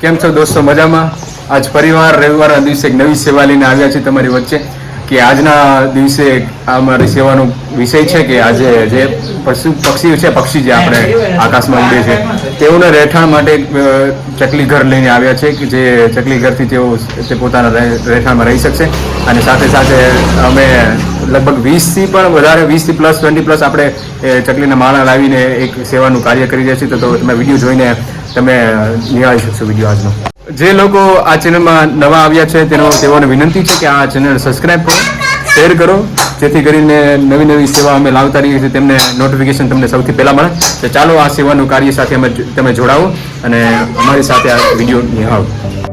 કેમ છો દોસ્તો? મજામાં? આજ પરિવાર રવિવારના દિવસે એક નવી સેવા લઈને આવ્યા છે તમારી વચ્ચે, કે આજના દિવસે અમારી સેવાનો વિષય છે કે આજે જે પશુ પક્ષીઓ છે, પક્ષી જે આપણે આકાશમાં ઉડે છે, તેઓને રહેઠાણ માટે ચકલી ઘર લઈને આવ્યા છે, કે જે ચકલી ઘરથી તેઓ તે પોતાના રહે- રહેઠાણમાં રહી શકશે. અને સાથે સાથે અમે લગભગ વીસથી પણ વધારે, વીસથી પ્લસ ટ્વેન્ટી પ્લસ આપણે ચકલીના માળા લાવીને એક સેવાનું કાર્ય કરી રહ્યા છીએ. તો તમે વીડિયો જોઈને તમે નિહાળી શકશો વીડિયો આજનો. જે લોકો આ ચેનલમાં નવા આવ્યા છે, તેનો, તેઓને વિનંતી છે કે આ ચેનલ સબસ્ક્રાઈબ કરો શેર કરો, જેથી કરીને નવી નવી સેવા અમે લાવતા રહીએ છીએ. તેમને નોટિફિકેશન તમને સૌથી પહેલાં મળે. તો ચાલો આ સેવાનું કાર્ય સાથે અમે તમે જોડાવો અને અમારી સાથે આ વીડિયો નિહાળો.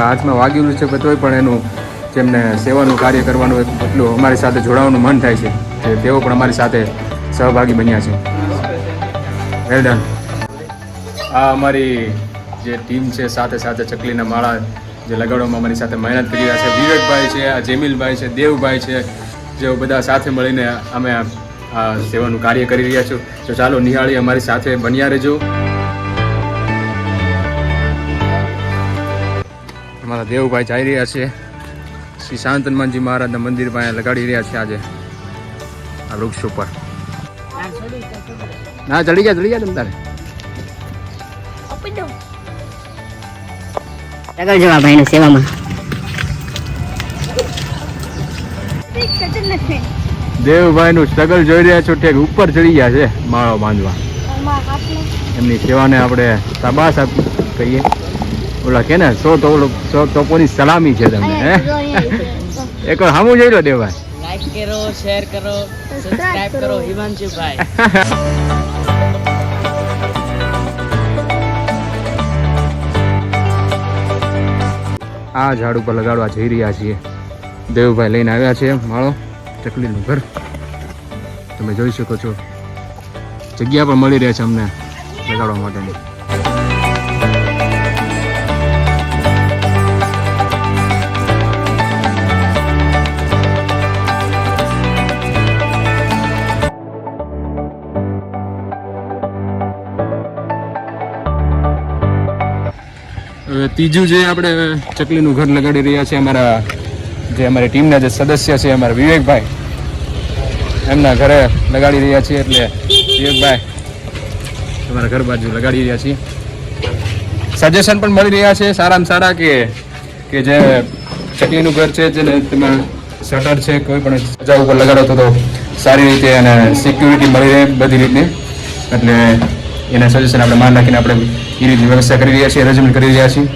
જેમાં હાથમાં વાગેલું છે તોય પણ એનું જેમને સેવાનું કાર્ય કરવાનું એટલું અમારી સાથે જોડાવાનું મન થાય છે કે તેઓ પણ અમારી સાથે સહભાગી બન્યા છે. વેલ ડન આ અમારી જે ટીમ છે, સાથે સાથે ચકલીના માળા જે લગાડવામાં અમારી સાથે મહેનત કરી રહ્યા છે. વિવેકભાઈ છે, આ જેમિલભાઈ છે, દેવભાઈ છે, જેઓ બધા સાથે મળીને અમે આ સેવાનું કાર્ય કરી રહ્યા છું. તો ચાલો નિહાળી અમારી સાથે બન્યા રહેજો. અમારા દેવભાઈ જઈ રહ્યા છે. શ્રી શાંત હનુમાનજી મહારાજના મંદિર પાસે લગાડી રહ્યા છે આજે. આ વૃક્ષ ઉપર. ના ચડી ગયા ચડી ગયા તમ તારે. આગળ જવા ભાઈને સેવામાં. દેવભાઈ નું સ્ટ્રગલ જોઈ રહ્યા છો ઠેક ઉપર ચડી ગયા છે માળો બાંધવા. એમની સેવાને આપણે શાબાશ આપ કહીએ ઓલા કે ને સો તો સો તોપોની સલામી છે તમને હે? એક વાર સામું જોઈ લો દેવભાઈ લાઈક કરો શેર કરો સબસ્ક્રાઇબ કરો હિમાંશુભાઈ. આ ઝાડ ઉપર લગાડવા જઈ રહ્યા છીએ. દેવભાઈ લઈને આવ્યા છે માળો ચકલીનું ઘર. તમે જોઈ શકો છો. જગ્યા પણ મળી રહે છે અમને લગાડવા માટેની. હવે ત્રીજું જે આપણે ચકલીનું ઘર લગાડી રહ્યા છે અમારા જે અમારી ટીમના જે સદસ્ય છે અમારા વિવેકભાઈ, એમના ઘરે લગાડી રહ્યા છીએ એટલે વિવેકભાઈ તમારા ઘર બાજુ લગાડી રહ્યા છીએ. સજેશન પણ મળી રહ્યા છે સારામાં સારા કે કે જે ચકલીનું ઘર છે જેને તેમાં શટર છે, કોઈ પણ સજા ઉપર લગાડો તો સારી રીતે અને સિક્યુરિટી મળી રહે બધી રીતે. એટલે એના સજેશન આપણે માન રાખીને આપણે એ વ્યવસ્થા કરી રહ્યા છીએ અરેન્જમેન્ટ કરી રહ્યા છીએ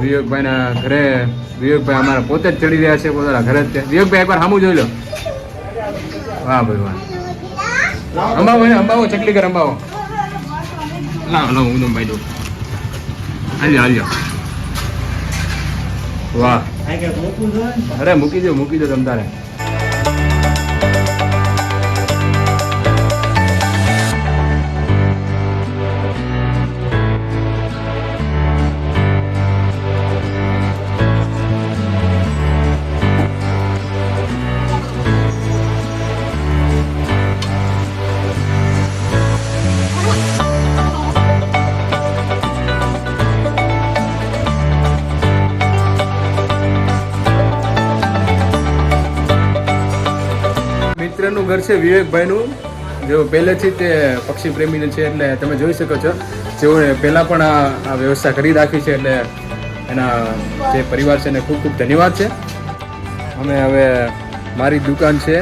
વિવેકભાઈના ઘરે, વિવેકભાઈ અમારા પોતે જ ચડી રહ્યા છે, પોતાના ઘરે જ. વિવેકભાઈ, એકવાર સામું જોઈ લો. વાહ ભાઈ વાહ અંબાવો અંબાવો ચકલી કર અંબાવો. લાવ લાવ હું ભાઈ દઉં. હાલ્યો હાલ્યો. વાહ. અરે, મૂકી દો મૂકી દો તમ મિત્રનું ઘર છે વિવેકભાઈનું. જેઓ પહેલેથી તે પક્ષી પ્રેમીને છે એટલે તમે જોઈ શકો છો. જેઓએ પહેલાં પણ આ વ્યવસ્થા કરી રાખી છે એટલે એના જે પરિવાર છે એને ખૂબ ખૂબ ધન્યવાદ છે. અમે હવે મારી દુકાન છે.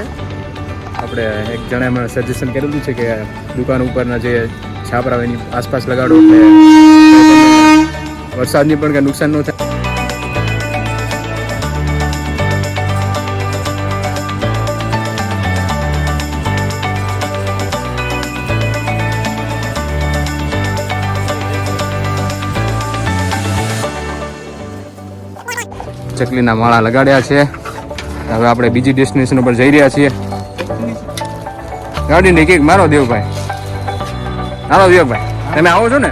આપણે એક જણે મને સજેશન કરેલું છે કે દુકાન ઉપરના જે છાપરા એની આસપાસ લગાડો એટલે વરસાદની પણ કંઈ નુકસાન ન થાય. ચકલીના માળા લગાડ્યા છે. હવે આપણે બીજી ડેસ્ટિનેશન ઉપર જઈ રહ્યા છીએ. ગાડીને કેક મારો દેવભાઈ. હાલો દેવભાઈ, તમે આવો છો ને?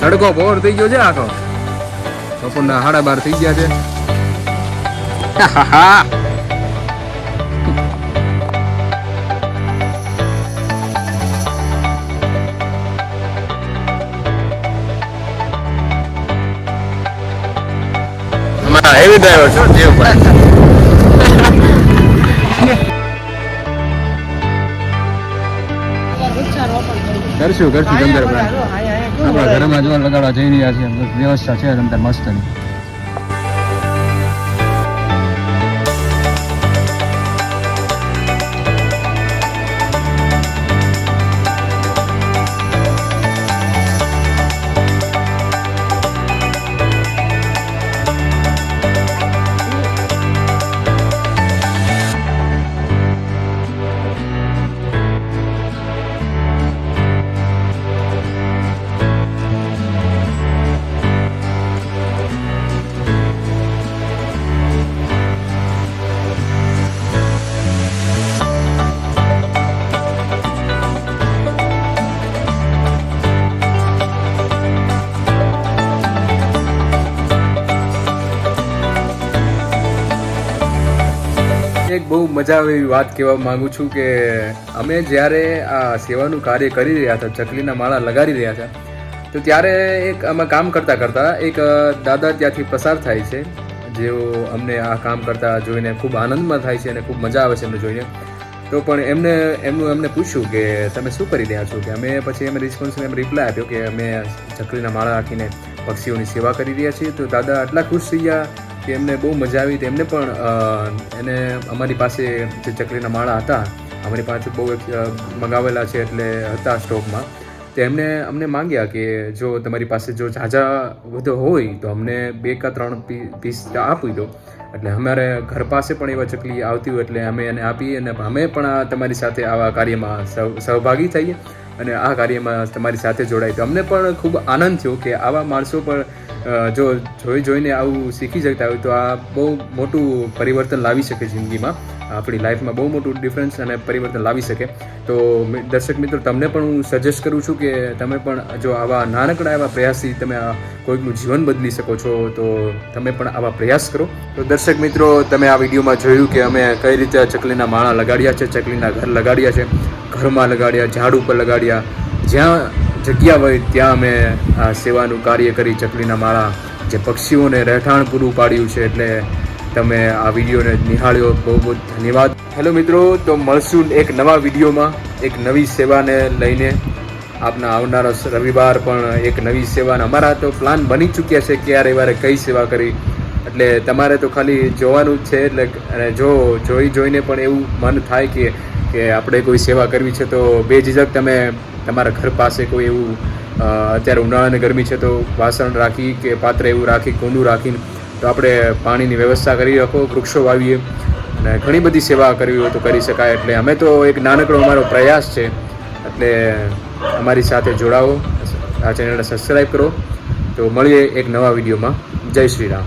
તડકો બોર થઈ ગયો છે આખો બપોરના સાડા બાર થઈ ગયા છે. હા હેવી ડ્રાઈવર છો દેવભાઈ. કરશું કરશું ચંદરભાઈ આપણા ઘરમાં જોવા લગાડવા જઈ રહ્યા છીએ. વ્યવસ્થા છે તમતાર મસ્તની બહુ મજા આવે એવી વાત કહેવા માંગુ છું કે અમે જ્યારે આ સેવાનું કાર્ય કરી રહ્યા હતા, ચકલીના માળા લગાડી રહ્યા હતા, તો ત્યારે એક અમે કામ કરતા કરતાં એક દાદા ત્યાંથી પસાર થાય છે. જેઓ અમને આ કામ કરતા જોઈને ખૂબ આનંદમાં થાય છે અને ખૂબ મજા આવે છે એમને જોઈને. તો પણ એમને, એમનું એમને પૂછ્યું કે તમે શું કરી રહ્યા છો? કે અમે પછી એમ રિસ્પોન્સ એમ રિપ્લાય આપ્યો કે અમે ચકલીના માળા રાખીને પક્ષીઓની સેવા કરી રહ્યા છીએ. તો દાદા આટલા ખુશ થઈ ગયા કે એમને બહુ મજા આવી એમને પણ એને અમારી પાસે જે ચકલીના માળા હતા, અમારી પાસે બહુ મંગાવેલા છે એટલે હતા સ્ટોકમાં. તો એમને, અમને માંગ્યા કે જો તમારી પાસે જો ઝાઝા વધુ હોય તો અમને બે કા ત્રણ પીસ આપી દો. એટલે અમારે ઘર પાસે પણ એવા ચકલી આવતી હોય એટલે અમે એને આપી અને અમે પણ તમારી સાથે આવા કાર્યમાં સહ- સહભાગી થઈએ અને આ કાર્યમાં તમારી સાથે જોડાય. તો અમને પણ ખૂબ આનંદ થયો કે આવા માણસો પણ જો જોઈ જોઈને આવું શીખી શકતા હોય તો આ બહુ મોટું પરિવર્તન લાવી શકે જિંદગીમાં. આપણી લાઈફમાં બહુ મોટું ડિફરન્સ અને પરિવર્તન લાવી શકે. તો દર્શક મિત્રો, તમને પણ હું સજેસ્ટ કરું છું કે તમે પણ જો આવા નાનકડા એવા પ્રયાસથી તમે આ કોઈકનું જીવન બદલી શકો છો, તો તમે પણ આવા પ્રયાસ કરો. તો દર્શક મિત્રો, તમે આ વિડીયોમાં જોયું કે અમે કઈ રીતે ચકલીના માળા લગાડ્યા છે, ચકલીના ઘર લગાડ્યા છે, ઘરમાં લગાડ્યા, ઝાડ ઉપર લગાડ્યા. જ્યાં જગ્યા હોય ત્યાં અમે, આ, સેવાનું કાર્ય કરી ચકલીના માળા જે પક્ષીઓને રહેઠાણ પૂરું પાડ્યું છે એટલે તમે આ વિડીયોને નિહાળ્યો. બહુ બહુ ધન્યવાદ. હેલો મિત્રો, તો મળશું એક નવા વિડીયોમાં, એક નવી સેવાને લઈને. આપના આવનારો રવિવાર પણ એક નવી સેવાના. અમારા તો પ્લાન બની ચૂક્યા છે કે આ રવિવારે કઈ સેવા કરી. એટલે તમારે તો ખાલી જોવાનું જ છે, એટલે અને જો, જોઈ જોઈને પણ એવું મન થાય કે કે આપણે કોઈ સેવા કરવી છે તો બે ઝીઝક તમે તમારા ઘર પાસે કોઈ એવું અત્યારે ઉનાળાની ગરમી છે તો વાસણ રાખી કે પાત્ર એવું રાખી, કુંડું રાખીને તો આપણે પાણીની વ્યવસ્થા કરી રાખો વૃક્ષો વાવીએ અને ઘણી બધી સેવા કરવી હોય તો કરી શકાય. એટલે અમે તો એક નાનકડો અમારો પ્રયાસ છે. એટલે અમારી સાથે જોડાઓ આ ચેનલને સબસ્ક્રાઈબ કરો. તો મળીએ એક નવા વિડીયોમાં. જય શ્રી રામ.